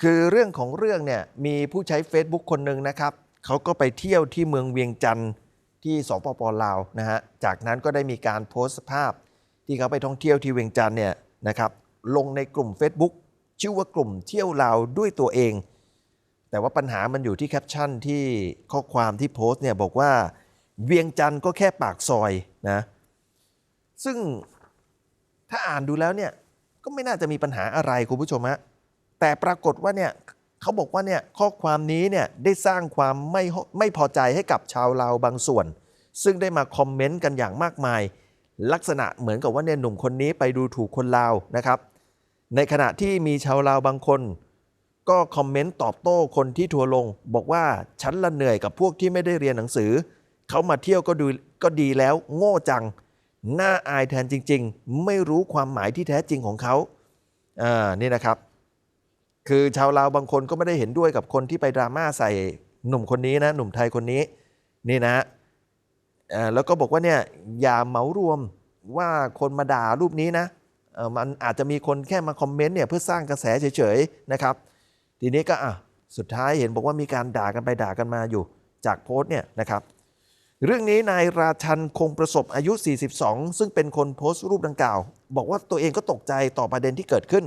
คือเรื่องของเรื่องเนี่ยมีผู้ใช้ Facebook คนหนึ่งนะครับเขาก็ไปเที่ยวที่เมืองเวียงจันทร์ที่สปปลาวนะฮะจากนั้นก็ได้มีการโพสต์ภาพ ที่เขาไปท่องเที่ยวที่เวียงจันทร์เนี่ยนะครับลงในกลุ่ม Facebook ชื่อว่ากลุ่มเที่ยวลาวด้วยตัวเอง แต่ว่าปัญหามันอยู่ที่แคปชั่นที่ข้อความที่โพสต์เนี่ยบอกว่าเวียงจันทร์ก็แค่ปากซอยนะซึ่งถ้าอ่านดูแล้วเนี่ยก็ไม่น่าจะมีปัญหาอะไรคุณผู้ชมฮะ แต่ปรากฏว่าเนี่ยเขาบอกว่าเนี่ยข้อความนี้เนี่ยได้สร้างความไม่ไม่พอใจให้กับชาวลาวบางส่วน ซึ่งได้มาคอมเมนต์กันอย่างมากมาย ลักษณะเหมือนกับว่าเนี่ยหนุ่มคนนี้ไปดูถูกคนลาวนะครับ ในขณะที่มีชาวลาวบางคน ก็คอมเมนต์ตอบโต้คนที่ทัวร์ลง บอกว่าฉันละเหนื่อยกับพวกที่ไม่ได้เรียนหนังสือเขามาเที่ยวก็ดูก็ดีแล้วโง่จังน่าอายแทนจริง ๆ ไม่รู้ความหมายที่แท้จริงของเขาอ่านี่นะครับ คือชาวลาวบางคนก็ไม่ได้เห็นด้วยกับคนที่ไปดราม่าใส่หนุ่มคนนี้นะ หนุ่มไทยคนนี้นี่นะแล้วก็บอกว่าเนี่ยอย่าเหมารวมว่าคนมาด่ารูปนี้นะมันอาจจะมีคนแค่มาคอมเมนต์เนี่ยเพื่อสร้างกระแสเฉยๆนะครับ ทีนี้ก็อะสุดท้ายเห็นบอกว่ามีการด่ากันไปด่ากันมาอยู่จากโพสต์เนี่ยนะครับ เรื่องนี้นายราชันคงประสบอายุ 42 ซึ่งเป็นคนโพสต์รูปดังกล่าว บอกว่าตัวเองก็ตกใจต่อประเด็นที่เกิดขึ้น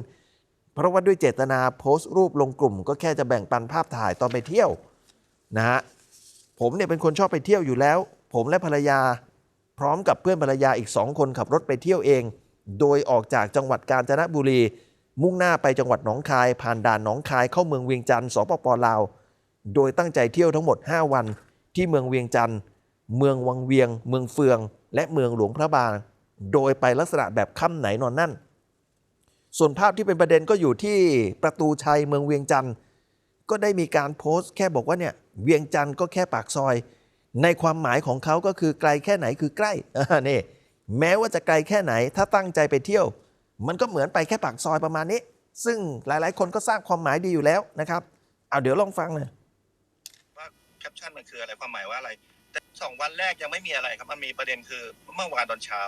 เพราะว่าด้วยเจตนาโพสต์รูปลงกลุ่ม ก็แค่จะแบ่งปันภาพถ่ายตอนไปเที่ยวนะฮะผมเนี่ยเป็นคนชอบไปเที่ยวอยู่แล้ว ผมและภรรยาพร้อมกับเพื่อนภรรยาอีกสองคนขับรถไปเที่ยวเอง โดยออกจากจังหวัดกาญจนบุรี มุ่งหน้าไปจังหวัดหนองคาย ผ่านด่านหนองคายเข้าเมืองเวียงจันทร์สปปลาว โดยตั้งใจเที่ยวทั้งหมด 5 วัน ที่เมืองเวียงจันทร์เมืองวังเวียง เมืองเฟือง และเมืองหลวงพระบาง โดยไปลักษณะแบบค่ำไหนนอนนั่น ส่วนภาพที่เป็นประเด็นก็อยู่ที่ประตูชัยเมืองเวียงจันทร์ก็ได้มีการโพสต์แค่บอกว่าเนี่ยเวียงจันทร์ก็แค่ปากซอย ในความหมายของเขาก็คือไกลแค่ไหนคือใกล้นี่แม้ว่าจะไกลแค่ไหนถ้าตั้งใจไปเที่ยว มันก็เหมือนไปแค่ปากซอยประมาณนี้ ซึ่งหลายๆ คนก็สร้างความหมายดีอยู่แล้วนะครับ เอาเดี๋ยวลองฟังหน่อยว่าแคปชั่นมันคืออะไรความหมายว่าอะไร แต่สองวันแรกยังไม่มีอะไรครับมันมีประเด็นคือเมื่อวานตอนเช้า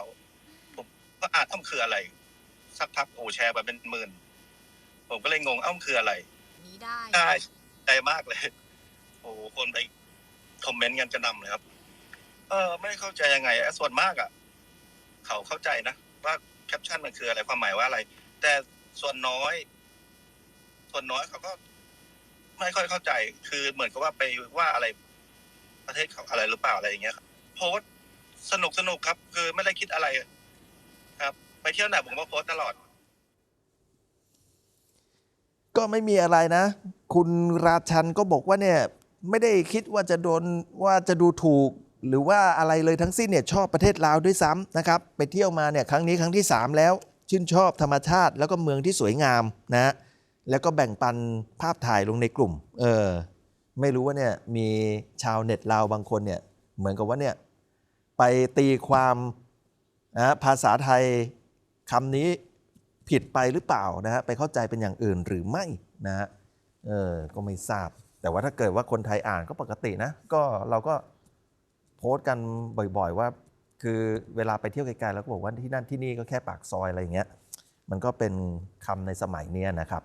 ผมก็อานอ้ามันคืออะไร สักพักโอ้แชร์ไปเป็นหมื่น ผมก็เลยงงเอ้ามันคืออะไรนี้ได้ได้ใจมากเลย โอ้คนไปคอมเมนต์กันกระหนำเลยครับ เออ ไม่ได้เข้าใจยังไงอะส่วนมากอะ เขาเข้าใจนะว่าแคปชั่นมันคืออะไรความหมายว่าอะไร แต่ส่วนน้อย ส่วนน้อยเขาก็ ไม่ค่อยเข้าใจ คือเหมือนกับว่าไปว่าอะไร ประเทศเขาอะไรหรือเปล่าอะไรอย่างเงี้ยครับโพสต์สนุกสนุกครับ คือไม่ได้คิดอะไรครับไป เที่ยวไหนผมก็โพสต์ตลอด ก็ไม่มีอะไรนะ คุณราชันก็บอกว่าเนี่ย ไม่ได้คิดว่าจะโดนว่าจะดูถูก หรือว่าอะไรเลยทั้งสิ้นเนี่ยชอบประเทศลาวด้วยซ้ำนะครับ ไปเที่ยวมาเนี่ยครั้งนี้ครั้งที่ 3 แล้ว ชื่นชอบธรรมชาติ แล้วก็เมืองที่สวยงามนะแล้วก็แบ่งปันภาพถ่ายลงในกลุ่ม เออ ไม่รู้ว่าเนี่ยมีชาวเน็ตลาวบางคนเนี่ย เหมือนกับว่าเนี่ย ไปตีความนะภาษาไทย คำนี้ผิดไปหรือเปล่านะฮะไปเข้าใจเป็นอย่างอื่นหรือไม่นะฮะเออก็ไม่ทราบ แต่ว่าถ้าเกิดว่าคนไทยอ่านก็ปกตินะ ก็เราก็โพสต์กันบ่อยๆว่า คือเวลาไปเที่ยวไกลๆแล้วก็บอกว่าที่นั่นที่นี่ก็แค่ปากซอยอะไรอย่างเงี้ยมันก็เป็นคำในสมัยเนี้ยนะครับ